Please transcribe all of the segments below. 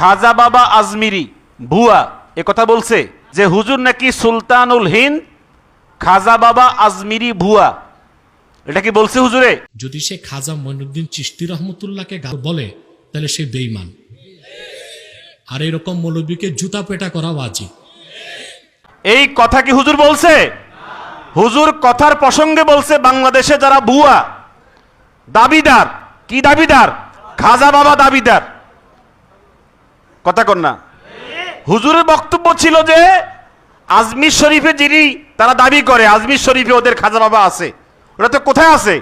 খাজা বাবা আজমিরি ভুয়া এ কথা বলছে যে হুজুর নাকি সুলতানুল হিন্দ খাজা বাবা আজমিরি ভুয়া। এটা কি বলছে হুজুরে? যদি সে খাজা মঈনুদ্দিন চিস্তি রহমতুল্লাহকে বলে তাহলে সে বেইমান আর এরকম মৌলবীকে জুতা পেটা করা বাজি এই কথা কি হুজুর বলছে? হুজুর কথার প্রসঙ্গে বলছে বাংলাদেশে যারা ভুয়া দাবিদার কি দাবিদার? খাজা বাবা দাবিদার। কথা না। হুজুরের বক্তব্য ছিল যে আজমির শরীফে যিনি তারা দাবি করে আজমির শরীফে ওদের খাজা বাবা আছে। ওরা তো কোথায় আছে?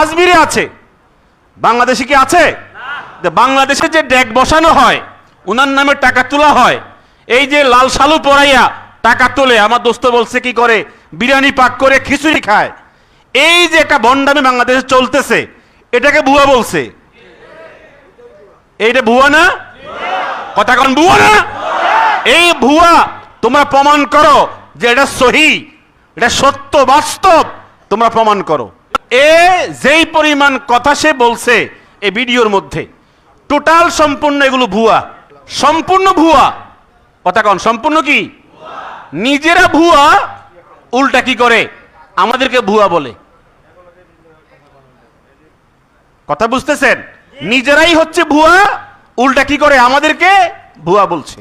আজমিরে আছে। বাংলাদেশে কি আছে? বাংলাদেশে যে ডেক বসানো হয়, উনার নামে টাকা তোলা হয়, এই যে লাল সালু পরাইয়া টাকা তোলে, আমার দোস্ত বলছে কি করে, বিরিয়ানি পাক করে খিচুড়ি খায়। এই যে একটা বন্ডামি বাংলাদেশে চলতেছে, এটাকে ভুয়া বলছে। এইটা ভুয়া না? কথা কন, ভুয়া না? এই ভুয়া, তোমরা প্রমাণ করো যে এটা সহি, এটা সত্য, বাস্তব, তোমরা প্রমাণ করো। এ যেই পরিমাণ কথা সে বলছে এই ভিডিওর মধ্যে, টোটাল সম্পূর্ণ এগুলো ভুয়া। সম্পূর্ণ ভুয়া। কথা কন, সম্পূর্ণ কি? নিজেরা ভুয়া, উল্টা কি করে? আমাদেরকে ভুয়া বলে। কথা বুঝতেছেন? নিজেরাই হচ্ছে ভুয়া উল্টা কি করে আমাদেরকে? ভুয়া বলছে।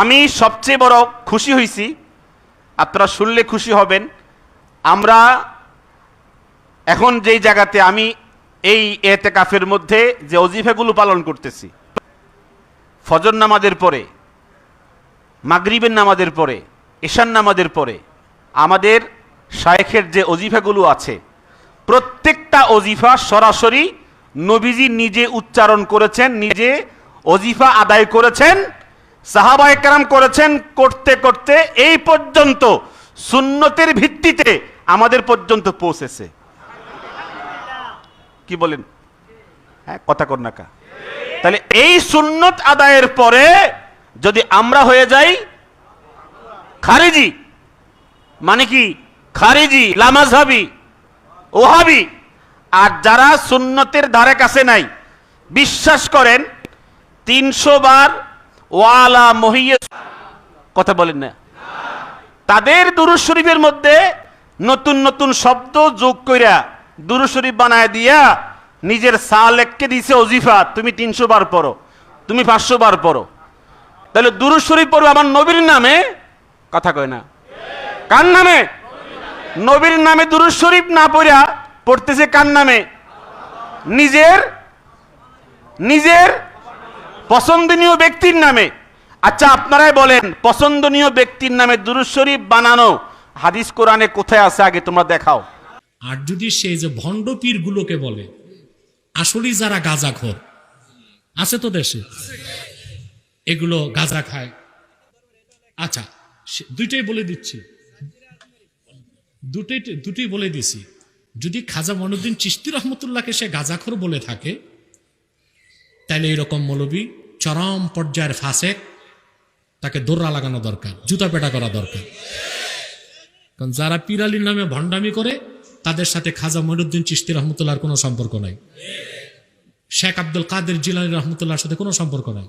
আমি সবচেয়ে বড় খুশি হয়েছি আপনারা শুনলে খুশি হবেন, আমরা এখন যেই জায়গাতে আমি এই এতে কাফের মধ্যে যে অজিফাগুলো পালন করতেছি, ফজর নামাজের পরে, মাগরিবের নামাজের পরে ঈশান নামাজের পরে, আমাদের শায়েখের যে অজিফাগুলো আছে, প্রত্যেকটা অজিফা সরাসরি নবীজি নিজে উচ্চারণ করেছেন, নিজে অজিফা আদায় করেছেন সাহাবা একরাম করেছেন করতে করতে এই পর্যন্ত সুন্নতের ভিত্তিতে আমাদের পর্যন্ত পৌঁছেছে। কি বলেন? হ্যাঁ কথা কর না কা। তাহলে এই সুন্নত আদায়ের পরে যদি আমরা হয়ে যাই, খারিজি মানে কি? খারিজি, লামাজহাবি, ওহাবি আর যারা সুন্নতের ধারে কাছে নাই, বিশ্বাস করেন, তিনশো বার ওয়ালা মহিয়ে কথা বলেন না। তাদের দুরুজ শরীফের মধ্যে নতুন নতুন শব্দ যোগ কইরা দুরুজ শরীফ বানায় দিয়া নিজের সালেককে দিছে অজিফা তুমি তিনশো বার পড়ো, তুমি পাঁচশো বার পড়ো। তাহলে দুরুজ শরীফ পড়বে আমার নবীর নামে, কথা কয় না। কার নামে? নবীর নামে দুরুজ শরীফ না পড়া পড়তেছে কার নামে? নিজের নিজের পছন্দনীয় ব্যক্তির নামে। আচ্ছা আপনারাই বলেন, পছন্দনীয় ব্যক্তির নামে দুরুজ শরীফ বানানো হাদিস কোরআনে কোথায় আছে? আগে তোমরা দেখাও। আর যদি সে যে ভণ্ড পীরগুলোকে বলে, আসলেই যারা গাঁজাখোর আছে তো দেশে? এগুলো গাঁজা খায়। আচ্ছা দুইটাই বলে দিচ্ছি। দুটোই দুটোই বলে দিছি। যদি খাজা মনুদ্দিন চিস্তি রহমতুল্লাহকে সে গাঁজাখোর বলে থাকে তাহলে এরকম মৌলবী চরম পর্যায়ের ফাঁসে তাকে দৌড়া লাগানো দরকার, জুতা পেটা করা দরকার। কারণ যারা পিরালির নামে ভণ্ডামি করে, তাদের সাথে খাজা মঈনুদ্দিন চিস্তি রহমতুল্লাহর কোনো সম্পর্ক নাই। শেখ আব্দুল কাদের জিলানি রহমতুল্লাহর সাথে কোনো সম্পর্ক নাই।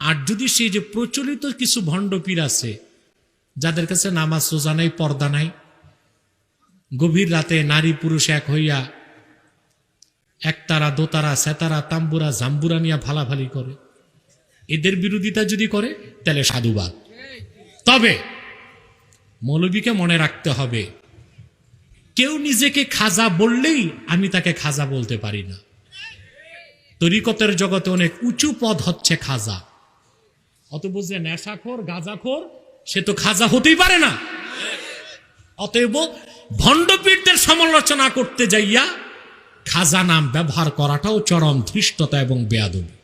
আর যদি সেই যে প্রচলিত কিছু ভণ্ড পীর আছে, যাদের কাছে নামাজ রোজা নাই, পর্দা নাই গভীর রাতে নারী পুরুষ এক হইয়া একতারা, দোতারা, সেতারা, তাম্বুরা, জাম্বুরা নিয়ে ভালাভালি করে। এদের বিরোধিতা যদি করে, তাহলে সাধুবাদ। তবে মৌলবীকে মনে রাখতে হবে, কেউ নিজেকে খাজা বললেই আমি তাকে খাজা বলতে পারি না। তরিকতের জগতে অনেক উঁচু পদ হচ্ছে খাজা। অত যে নেশাখোর, গাজাখোর, সে তো খাজা হতেই পারে না। অতএব ভণ্ডপীরদের সমালোচনা করতে যাইয়া খাজা নাম ব্যবহার করাটাও চরম ধৃষ্টতা এবং বেয়াদবি।